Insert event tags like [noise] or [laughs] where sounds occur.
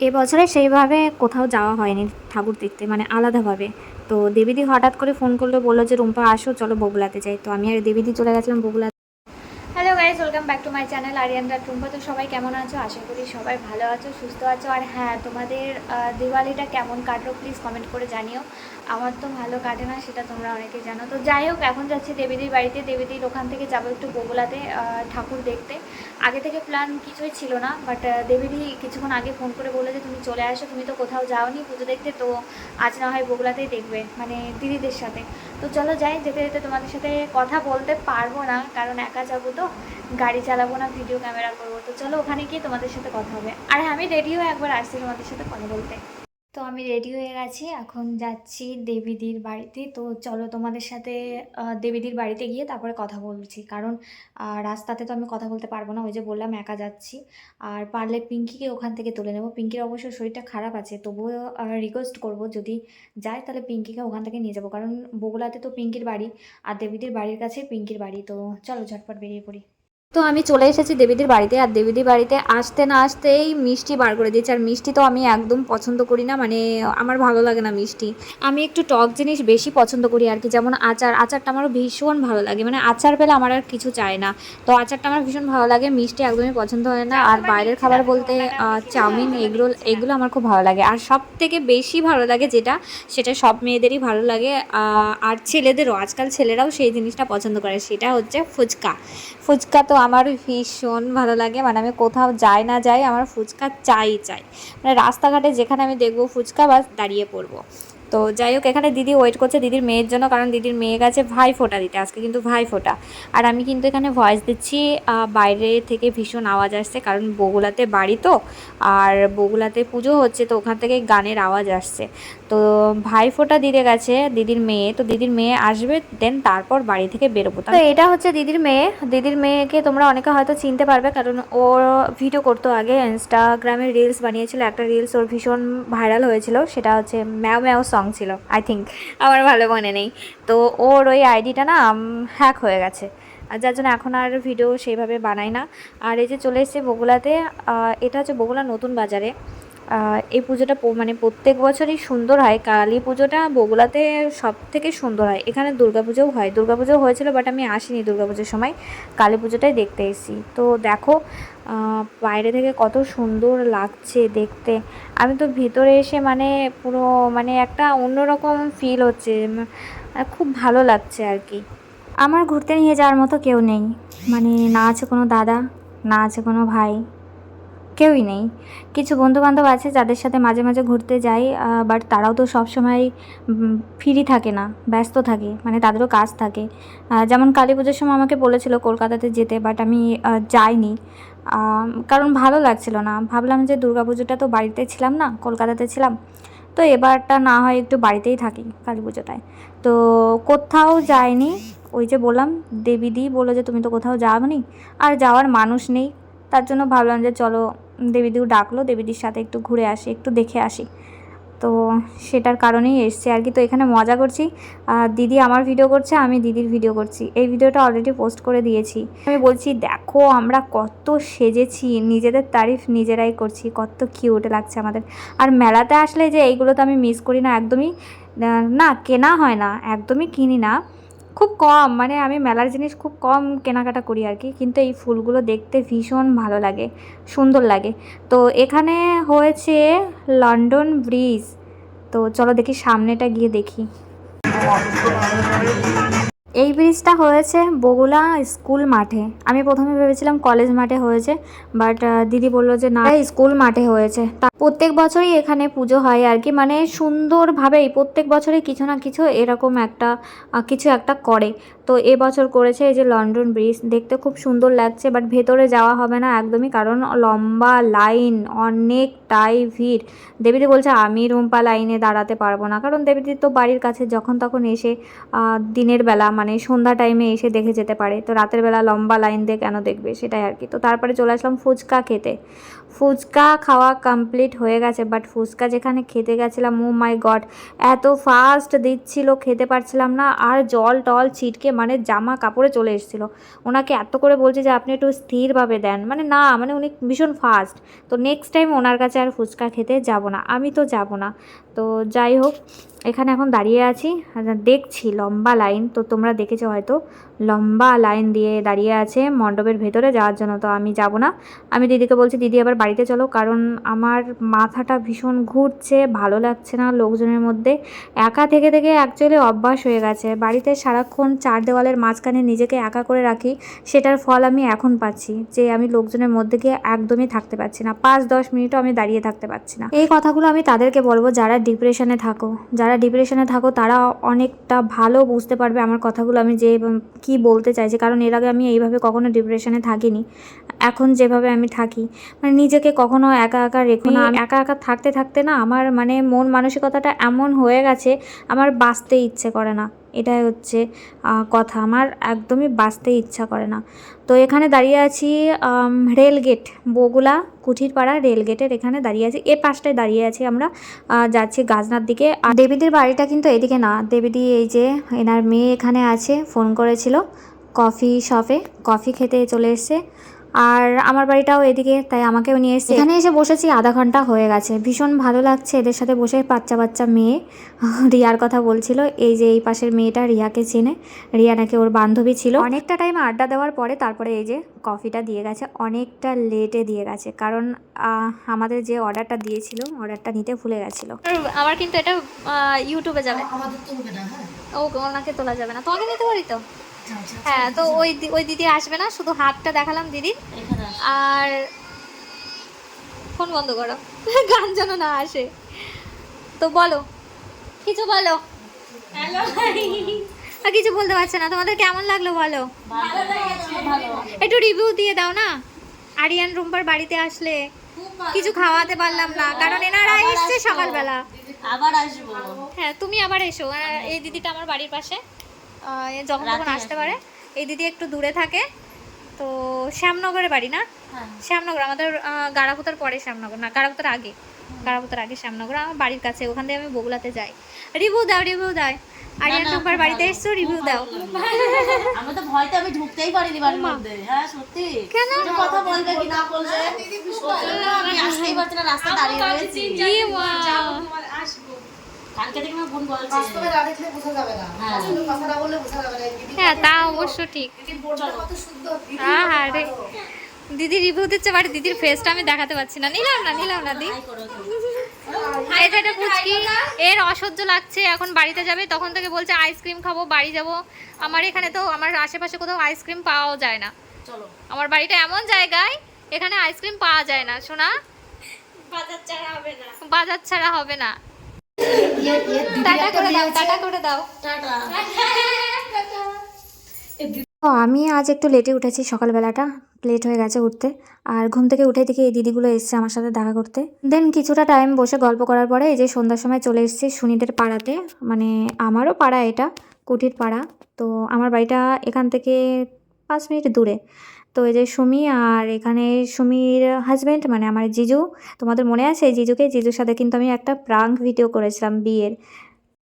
এবছরে সেইভাবে কোথাও যাওয়া হয়নি ঠাকুর দেখতে মানে আলাদাভাবে। তো দেবীদি হঠাৎ করে ফোন করল, বলল যে, রুম্পা, আসো, চলো বগুলাতে যাই। তো আমি আর দেবীদি চলে গেছিলাম Bagula hello guys welcome back to my channel আরিয়ানরা Tumpa তো সবাই কেমন আছো? আশা করি সবাই ভালো আছো, সুস্থ আছো। আর হ্যাঁ তোমাদের দিওয়ালিটা কেমন কাটলো প্লিজ কমেন্ট করে জানিও। আমার তো ভালো কাটে না, সেটা তোমরা অনেকে জানো। তো যাই হোক, এখন যাচ্ছি দেবীদির বাড়িতে। দেবীদির ওখান থেকে যাব একটু বগুলাতে ঠাকুর দেখতে। আগে থেকে প্ল্যান কিছুই ছিল না বাট দেবীদি কিছুক্ষণ আগে ফোন করে বলল যে তুমি চলে আসো তুমি তো কোথাও যাওনি পুজো দেখতে তো আজ না হয় বগুলাতেই দেখবে মানে দিদিদের সাথে। তো চলো যাই যেতে যেতে তোমাদের সাথে কথা বলতে পারব না কারণ একা যাব তো গাড়ি চালাবো না ভিডিও ক্যামেরা করব। তো চলো ওখানে গিয়ে তোমাদের সাথে কথা হবে। আর হ্যাঁ, আমি রেডিও একবার আসছি তোমাদের সাথে কথা বলতে। তো আমি রেডি হয়ে গেছি। এখন যাচ্ছি দেবীদির বাড়িতে। তো চলো তোমাদের সাথে দেবীদির বাড়িতে গিয়ে তারপরে কথা বলছি। কারণ রাস্তাতে তো আমি কথা বলতে পারব না। ওই যে বললাম, একা যাচ্ছি। আর পারলে পিঙ্কিকে ওখান থেকে তুলে নেব। পিঙ্কির অবশ্য শরীরটা খারাপ আছে। তবুও রিকোয়েস্ট করব যদি যায় তাহলে পিঙ্কিকে ওখান থেকে নিয়ে যাব। কারণ বগুলাতে তো পিঙ্কির বাড়ি, আর দেবীদের বাড়ির কাছে পিঙ্কির বাড়ি। তো চলো ঝটপট বেরিয়ে পড়ি। তো আমি চলে এসেছি দেবীদের বাড়িতে, আর দেবীদের বাড়িতে আসতে না আসতেই মিষ্টি বার করে দিয়েছি। আর মিষ্টি তো আমি একদম পছন্দ করি না মানে আমার ভালো লাগে না মিষ্টি। আমি একটু টক জিনিস বেশি পছন্দ করি আর কি, যেমন আচার। আচারটা আমারও ভীষণ ভালো লাগে মানে আচার পেলে আমার আর কিছু চাই না। তো আচারটা আমার ভীষণ ভালো লাগে, মিষ্টি একদমই পছন্দ হয় না। আর বাইরের খাবার বলতে চাউমিন এগরোল এগুলো আমার খুব ভালো লাগে। আর সব থেকে বেশি ভালো লাগে যেটা, সেটা সব মেয়েদেরই ভালো লাগে আর ছেলেদেরও, আজকাল ছেলেরাও সেই জিনিসটা পছন্দ করে, সেটা হচ্ছে ফুচকা। ফুচকা তো আমার ভীষণ ভালো লাগে। মানে আমি কোথাও যাই না যাই, আমার ফুচকা চাই চাই। মানে রাস্তাঘাটে যেখানে আমি দেখব ফুচকা, বাস দাঁড়িয়ে পড়ব। তো যাই হোক, এখানে দিদি ওয়েট করছে দিদির মেয়ের জন্য, কারণ দিদির মেয়ে গেছে ভাই ফোটা দিতে, আজকে কিন্তু ভাই ফোটা আর আমি কিন্তু এখানে ভয়েস দিচ্ছি বাইরে থেকে ভীষণ আওয়াজ আসছে, কারণ বগুলাতে বাড়ি তো, আর বগুলাতে পুজো হচ্ছে, তো ওখান থেকে গানের আওয়াজ আসছে। তো ভাই ফোটা দিতে গেছে দিদির মেয়ে, তো দিদির মেয়ে আসবে দেন তারপর বাড়ি থেকে বেরোবো। তো এটা হচ্ছে দিদির মেয়ে, দিদির মেয়েকে তোমরা অনেকে হয়তো চিনতে পারবে, কারণ ও ভিডিও করতো আগে ইনস্টাগ্রামে রিলস বানিয়েছিল, একটা রিলস ওর ভীষণ ভাইরাল হয়েছিল, সেটা হচ্ছে ম্যাও ম্যাও ছিল আই থিঙ্ক আমার ভালো মনে নেই। তো ওর ওই আইডিটা না হ্যাক হয়ে গেছে। আর যার জন্য এখন আর ভিডিও সেইভাবে বানাই না। আর এই যে চলে এসেছে বগুলাতে এটা হচ্ছে বগুলা নতুন বাজারে। এই পুজোটা মানে প্রত্যেক বছরই সুন্দর হয়। কালী পুজোটা বগুলাতে সব থেকে সুন্দর হয়। এখানে দুর্গাপুজোও হয়। দুর্গাপুজো হয়েছিল বাট আমি আসিনি দুর্গাপুজোর সময়। কালী পুজোটাই দেখতে এসেছি। তো দেখো বাইরে থেকে কত সুন্দর লাগছে দেখতে। আমি তো ভিতরে এসে মানে পুরো মানে একটা অন্যরকম ফিল হচ্ছে। খুব ভালো লাগছে আর কি। আমার ঘুরতে নিয়ে যাওয়ার মতো কেউ নেই। মানে না আছে কোনো দাদা, না আছে কোনো ভাই। কেউই নেই। কিছু বন্ধুবান্ধব আছে যাদের সাথে মাঝে মাঝে ঘুরতে যাই বাট তারাও তো সব সময় ফ্রি থাকে না, ব্যস্ত থাকে মানে তাদেরও কাজ থাকে। যেমন কালী পুজোর সময় আমাকে বলেছিল কলকাতাতে যেতে বাট আমি যাইনি। কারণ ভালো লাগছিল না। ভাবলাম যে দুর্গা পুজোটা তো বাড়িতে ছিলাম না, কলকাতাতে ছিলাম। তো এবারটা না হয় একটু বাড়িতেই থাকি কালী পুজোটায়। তো কোথাও যায়নি ওই যে বললাম দেবীদি বলল যে তুমি তো কোথাও যাওনি, আর যাওয়ার মানুষ নেই। তার জন্য ভাবলাম যে চলো দেবীদিও ডাকলো, দেবীদির সাথে একটু ঘুরে আসি, একটু দেখে আসি। তো সেটার কারণেই এসছে আর কি। তো এখানে মজা করছি। দিদি আমার ভিডিও করছে, আমি দিদির ভিডিও করছি। এই ভিডিওটা অলরেডি পোস্ট করে দিয়েছি। আমি বলছি, দেখো, আমরা কত সেজেছি, নিজেদের তারিফ নিজেরাই করছি, কত কিউট লাগছে আমাদের। আর মেলাতে আসলে যে এইগুলো তো আমি মিস করি না, একদমই না, কেনা হয় না, একদমই কিনি না। খুব কম মানে আমি মেলার জিনিস খুব কম কেনাকাটা করি আর কি। কিন্তু এই ফুলগুলো দেখতে ভীষণ ভালো লাগে, সুন্দর লাগে। তো এখানে হয়েছে লন্ডন ব্রিজ। তো চলো দেখি সামনেটা গিয়ে দেখি। এই ব্রিজটা হয়েছে বগুলা স্কুল মাঠে। আমি প্রথমে ভেবেছিলাম কলেজ মাঠে হয়েছে বাট দিদি বলল যে, না স্কুল মাঠে হয়েছে। তা প্রত্যেক বছরই এখানে পুজো হয় আর কি মানে সুন্দরভাবেই প্রত্যেক বছরই কিছু না কিছু এরকম একটা কিছু একটা করে। তো এবছর করেছে এই যে লন্ডন ব্রিজ দেখতে খুব সুন্দর লাগছে বাট ভেতরে যাওয়া হবে না একদমই, কারণ লম্বা লাইন অনেকটাই ভিড়। দেবীদি বলছে, আমি রুম্পা লাইনে দাঁড়াতে পারব না। কারণ দেবীদি তো বাড়ির কাছে যখন তখন এসে দিনের বেলা মানে সন্ধ্যা টাইমে এসে দেখে যেতে পারে। তো রাতের বেলা লম্বা লাইন দিয়ে কেন দেখবে? সেটাই আর কি। তো তারপরে চলে আসলাম ফুচকা খেতে। ফুচকা খাওয়া কমপ্লিট হয়ে গেছে বাট ফুচকা যেখানে খেতে গেছিলাম ও মাই গড এত ফাস্ট দিচ্ছিল, খেতে পারছিলাম না, আর জল টল ছিটকে মানে জামা কাপড়ে চলে এসেছিল। ওনাকে এত করে বলছে যে, আপনি একটু স্থিরভাবে দেন। মানে না মানে উনি ভীষণ ফাস্ট তো নেক্সট টাইম ওনার কাছে আর ফুচকা খেতে যাব না। আমি তো যাব না। তো যাই হোক, এখানে এখন দাঁড়িয়ে আছি। দেখছি লম্বা লাইন, তো তোমরা দেখেছ হয়তো, লম্বা লাইন দিয়ে দাঁড়িয়ে আছে মণ্ডপের ভেতরে যাওয়ার জন্য, তো আমি যাব না। আমি দিদিকে বলছি, দিদি আবার বাড়িতে চলো, কারণ আমার মাথাটা ভীষণ ঘুরছে, ভালো লাগছে না লোকজনের মধ্যে। একা থেকে থেকে অ্যাকচুয়ালি অভ্যাস হয়ে গেছে। বাড়িতে সারাক্ষণ চার দেওয়ালের মাঝখানে নিজেকে একা করে রাখি, সেটার ফল আমি এখন পাচ্ছি, যে আমি লোকজনের মধ্যে গিয়ে একদমই থাকতে পারছি না। পাঁচ দশ মিনিটও আমি দাঁড়িয়ে থাকতে পারছি না। এই কথাগুলো আমি তাদেরকে বলব, যারা ডিপ্রেশনে থাকো। যারা ডিপ্রেশনে থাকো, তারা অনেকটা ভালো বুঝতে পারবে আমার কথাগুলো আমি যে কি বলতে চাইছি। কারণ এর আগে আমি এইভাবে কখনো ডিপ্রেশনে থাকিনি। এখন যেভাবে আমি থাকি মানে নিজেকে কখনো একা একা রেখো না। একা একা থাকতে থাকতে না, আমার মানে মন মানসিকতাটা এমন হয়ে গেছে, আমার বাঁচতে ইচ্ছে করে না। এটাই হচ্ছে কথা। আমার একদমই বাঁচতে ইচ্ছা করে না। তো এখানে দাঁড়িয়ে আছি রেলগেট বগুলা কুঠিরপাড়া রেল গেটের এখানে দাঁড়িয়ে আছি। এ পাশটায় দাঁড়িয়ে আছি আমরা যাচ্ছি গাজনার দিকে। আর দেবীদের বাড়িটা কিন্তু এদিকে না। দেবীদি এই যে এনার মেয়ে এখানে আছে, ফোন করেছিল, কফি শপে, কফি খেতে চলে এসছে। আর আমার বাড়িটাও এদিকে তাই আমাকেও নিয়ে এসছে। এখানে এসে বসেছি আধা ঘণ্টা হয়ে গেছে। ভীষণ ভালো লাগছে এদের সাথে বসে বাচ্চা বাচ্চা মেয়ে। [laughs] রিয়ার কথা বলছিল এই যে এই পাশের মেয়েটা রিয়াকে চেনে। রিয়া নাকি ওর বান্ধবী ছিল। অনেকটা টাইম আড্ডা দেওয়ার পরে তারপরে এই যে কফিটা দিয়ে গেছে অনেকটা লেটে দিয়ে গেছে। কারণ আমাদের যে অর্ডারটা দিয়েছিল অর্ডারটা নিতে ভুলে গেছিল। আমার কিন্তু এটা ইউটিউবে যাবে। আমাদের তুলবে না হ্যাঁ। ও ওনাকে তোলা যাবে না। তোমাকে নিতে পারি তো। হ্যাঁ তো ওই ওই দিদি আসবে না শুধু হাতটা দেখালাম দিদির। আর ফোন বন্ধ করো গান যেন না আসে। তো বলো কিছু বলো। আর কিছু বলতে পারছে না তোমাদের কেমন লাগল বলো। একটু রিভিউ দিয়ে দাও না? আরিয়ান রুম্পার বাড়িতে আসলে কিছু খাওয়াতে পারলাম না কারণ এনারা এসছে সকালবেলা। আবার আসব। হ্যাঁ তুমি আবার এসো এই দিদিটা আমার বাড়ির পাশে। যখন তখন আসতে পারে। এই দিদি একটু দূরে থাকে তো শ্যামনগরে বাড়ি না? হ্যাঁ। শ্যামনগর আমাদের গাড়াপুতার পরে শ্যামনগর। না গাড়াপুতার আগে। গাড়াপুতার আগে শ্যামনগর আমার বাড়ির কাছে। ওখান থেকে আমি বগুলাতে যাই। রিভিউ দাও রিভিউ দাও। আরিয়ান বাড়িতে এসছো রিভিউ দাও। লাগল। আমি তো ভয়তে আমি ঢুকতেই পারিনি বাড়ির মধ্যে। হ্যাঁ সত্যি। কেন? কথা বলবে কি না বলবে? সত্যি আমি আসতেই পারছি না রাস্তা দাঁড়িয়ে রয়েছি। কি মা কালকে থেকে আমার বোন বলছে। বাস্তবে না দেখলে বোঝা যাবে না। হ্যাঁ। কথা না বললে বোঝা যাবে না। দিদি হ্যাঁ তা অবশ্য ঠিক। দিদির বোনটা কত সুন্দর। দিদি হ্যাঁ হ্যাঁ রে। দিদি রিভিউ দিচ্ছে বাড়ি দিদির ফেসটা আমি দেখাতে পাচ্ছি না। নিলাম না নিলাম না দি। তাই এটা পুচকি। এর অসহ্য লাগছে এখন বাড়িতে যাবে তখন থেকে বলছে আইসক্রিম খাব বাড়ি যাব। আমার এখানে তো আমার আশেপাশে কোথাও আইসক্রিম পাওয়াও যায় না। চলো। আমার বাড়িটা এমন জায়গায় এখানে আইসক্রিম পাওয়া যায় না শোনা? বাজার ছাড়া হবে না। বাজার ছাড়া হবে না। টাটা করে দাও টাটা করে দাও। টাটা। ও আমি আজ একটু লেটে উঠেছি সকালবেলাটা। লেট হয়ে গেছে উঠতে। আর ঘুম থেকে উঠে দেখি এই দিদিগুলো এসছে আমার সাথে দেখা করতে। দেন কিছুটা টাইম বসে গল্প করার পরে এই যে সন্ধ্যার সময় চলে এসেছি সুনিদের পাড়াতে। মানে আমারও পাড়া এটা কুটির পাড়া। তো আমার বাড়িটা এখান থেকে পাঁচ মিনিট দূরে। তো এই যে সুমি আর এখানে সুমির হাজব্যান্ড মানে আমার জিজু, তোমাদের মনে আছে এই জিজুকে? জিজুর সাথে কিন্তু আমি একটা প্রাঙ্ক ভিডিও করেছিলাম বিয়ের।